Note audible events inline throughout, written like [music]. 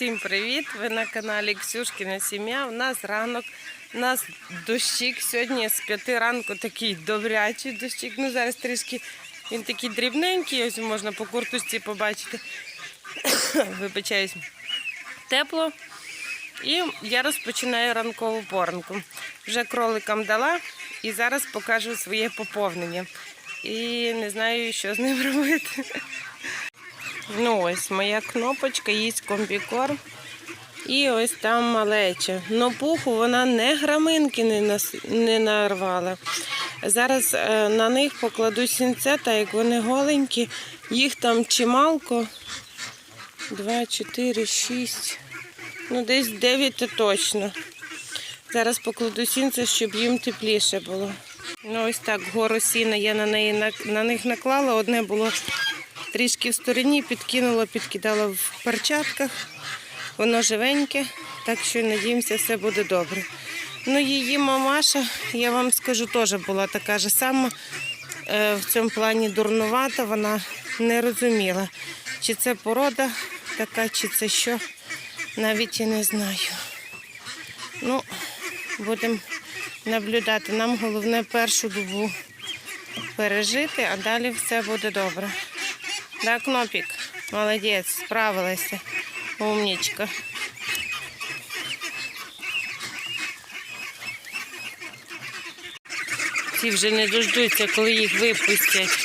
Всім привіт! Ви на каналі Ксюшкіна Сім'я. У нас ранок, у нас дощик. Сьогодні з п'яти ранку такий добрячий дощик. Ну зараз трішки він такий дрібненький, ось можна по курточці побачити. [coughs] Вибачаюсь, тепло. І я розпочинаю ранкову поранку. Вже кроликам дала і зараз покажу своє поповнення. І не знаю, що з ним [laughs] робити. Ну ось моя кнопочка, їсть комбікорм. І ось там малеча. Но пуху вона не граминки не, нас, не нарвала. Зараз е, на них покладу сінце, так як вони голенькі. Їх там чималко. Два, чотири, шість. Ну, десь дев'ять точно. Зараз покладу сінце, щоб їм тепліше було. Ну, ось так, гору сіна я на неї на них наклала. Одне було трішки в стороні, підкинула, підкидала в перчатках. Воно живеньке, так що надіємося, все буде добре. Ну, її мамаша, я вам скажу, теж була така ж сама. Е, В цьому плані дурнувата, вона не розуміла, чи це порода така, чи це що. Навіть і не знаю. Ну, будемо наблюдати. Нам головне першу добу пережити, а далі все буде добре. Да, Кнопік, молодець, справилася. Умнічка. Ці вже не дождуться, коли їх випустять.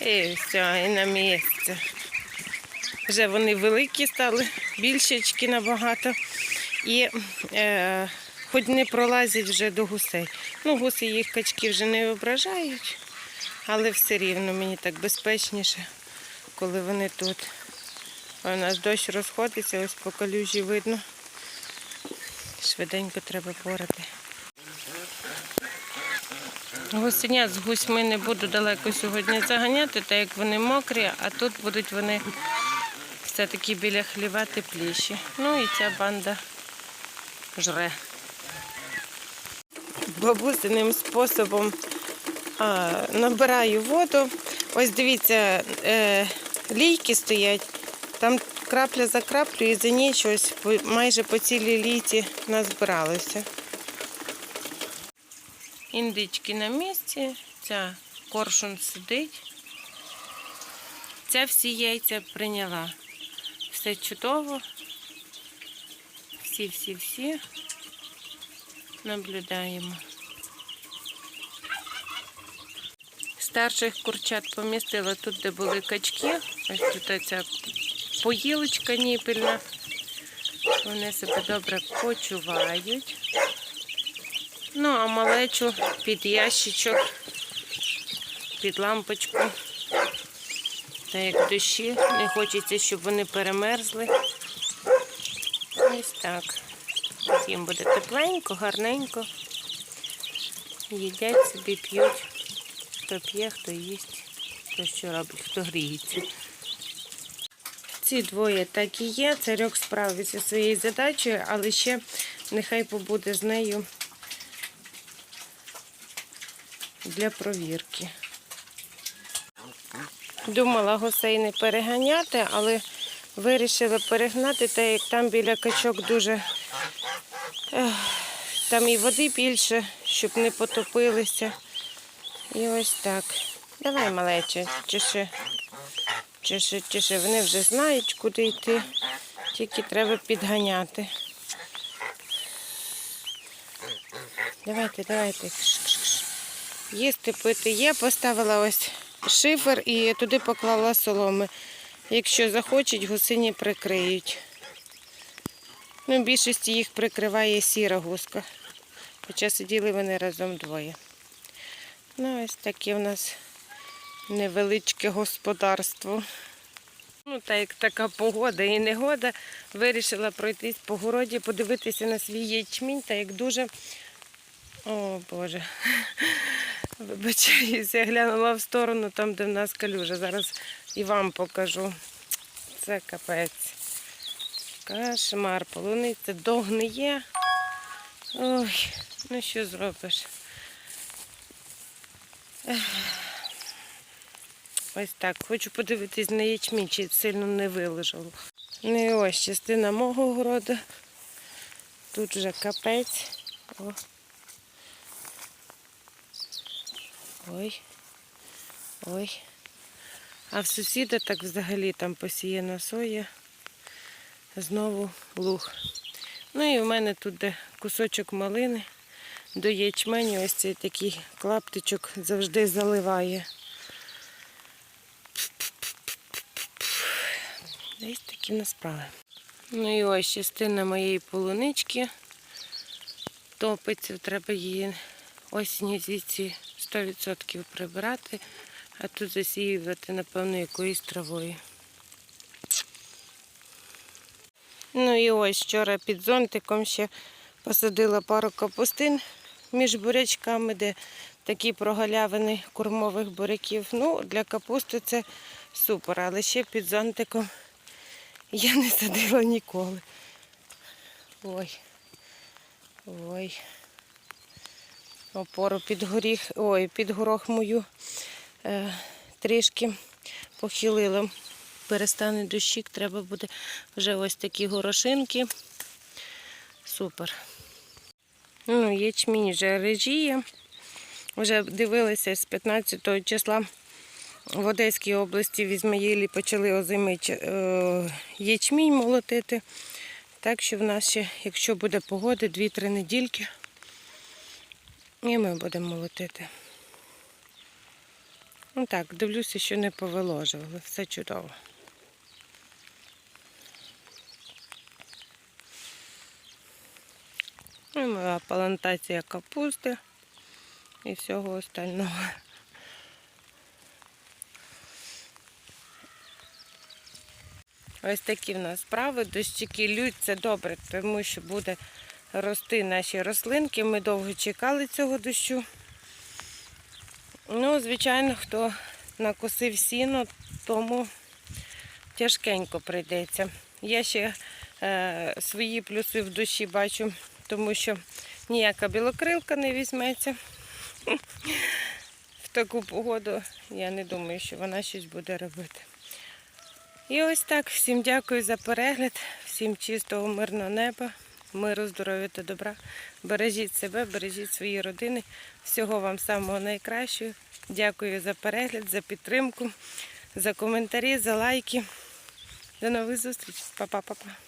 І все, і на місце. Вже вони великі стали, більшечки набагато. І е, хоч не пролазять вже до гусей. Ну, гуси їх качки вже не ображають, але все рівно мені так безпечніше, коли вони тут. У нас дощ розходиться, ось по калюжі видно. Швиденько треба порати. Гусенят з гусьми не буду далеко сьогодні заганяти, так як вони мокрі, а тут будуть вони все-таки біля хліва тепліші. Ну і ця банда жре. Бабусиним способом набираю воду. Ось дивіться, е, лійки стоять, там крапля за краплею і за ніч ось майже по цілій лійці назбиралося. Індички на місці, ця коршун сидить. Ця всі яйця прийняла. Все чудово. Всі-всі-всі наблюдаємо. Старших курчат помістила тут, де були качки. Ось тут ця поїлочка ніпельна. Вони себе добре почувають. Ну, а малечу під ящичок, під лампочку. Та як дощі, не хочеться, щоб вони перемерзли. Ось так. Їм буде тепленько, гарненько. Їдять собі, п'ють. Хто п'є, хто їсть, хто що робить, хто гріється. Ці двоє так і є. Царьок справиться зі своєю задачею, але ще нехай побуде з нею для провірки. Думала гусей не переганяти, але вирішила перегнати, так як там біля качок дуже там і води більше, щоб не потопилися. І ось так. Давай, малече, чеши. Чеши, чеши. Вони вже знають, куди йти. Тільки треба підганяти. Давайте, давайте. Їсти пити є, поставила ось шифер і туди поклала соломи. Якщо захочуть, гусині прикриють. Ну, в більшості їх прикриває сіра гуска. Хоча сиділи вони разом двоє. Ну, ось таке в нас невеличке господарство. Ну, так як така погода і негода, вирішила пройтись по городі, подивитися на свій ячмінь, та як дуже. О Боже. [laughs] Вибачаюся, я глянула в сторону, там, де в нас калюжа. Зараз і вам покажу. Це капець. Кошмар, полуниця догниє. Ой, ну що зробиш? Ось так. Хочу подивитись на ячмінь, чи сильно не вилежало. Ну і ось частина мого городу. Тут вже капець. О. Ой. Ой. А в сусіда так взагалі там посіяна соя. Знову луг. Ну і в мене тут де кусочок малини. До ячменю ось цей такий клаптичок завжди заливає. Десь такі в нас справи. Ну і ось частина моєї полунички топиться, треба її осінню звідси 100% прибирати, а тут засіювати, напевно, якоюсь травою. Ну і ось вчора під зонтиком ще посадила пару капустин між бурячками, де такі прогалявини кормових буряків. Ну, для капусти це супер, але ще під зонтиком я не садила ніколи. Ой. Ой. Опору під горіх, ой, під горох мою е, трішки похилила. Перестане дощик, треба буде вже ось такі горошинки. Супер. Ну, ячмінь вже режіє. Вже дивилися з 15 числа в Одеській області в Ізмаїлі почали озимий е, ячмінь молотити. Так що в нас ще, якщо буде погода, 2-3 недільки. І ми будемо молотити. Ну так, дивлюся, що не повиложували. Все чудово. Ну, і моя плантація капусти і всього остального. Ось такі в нас справи. Дощики лють, це добре, тому що буде рости наші рослинки. Ми довго чекали цього дощу. Ну, звичайно, хто накосив сіно, тому тяжкенько прийдеться. Я ще е, свої плюси в душі бачу, тому що ніяка білокрилка не візьметься. В таку погоду я не думаю, що вона щось буде робити. І ось так. Всім дякую за перегляд, всім чистого, мирного неба, миру, здоров'я та добра. Бережіть себе, бережіть свої родини. Всього вам самого найкращого. Дякую за перегляд, за підтримку, за коментарі, за лайки. До нових зустрічей. Па-па-па-па.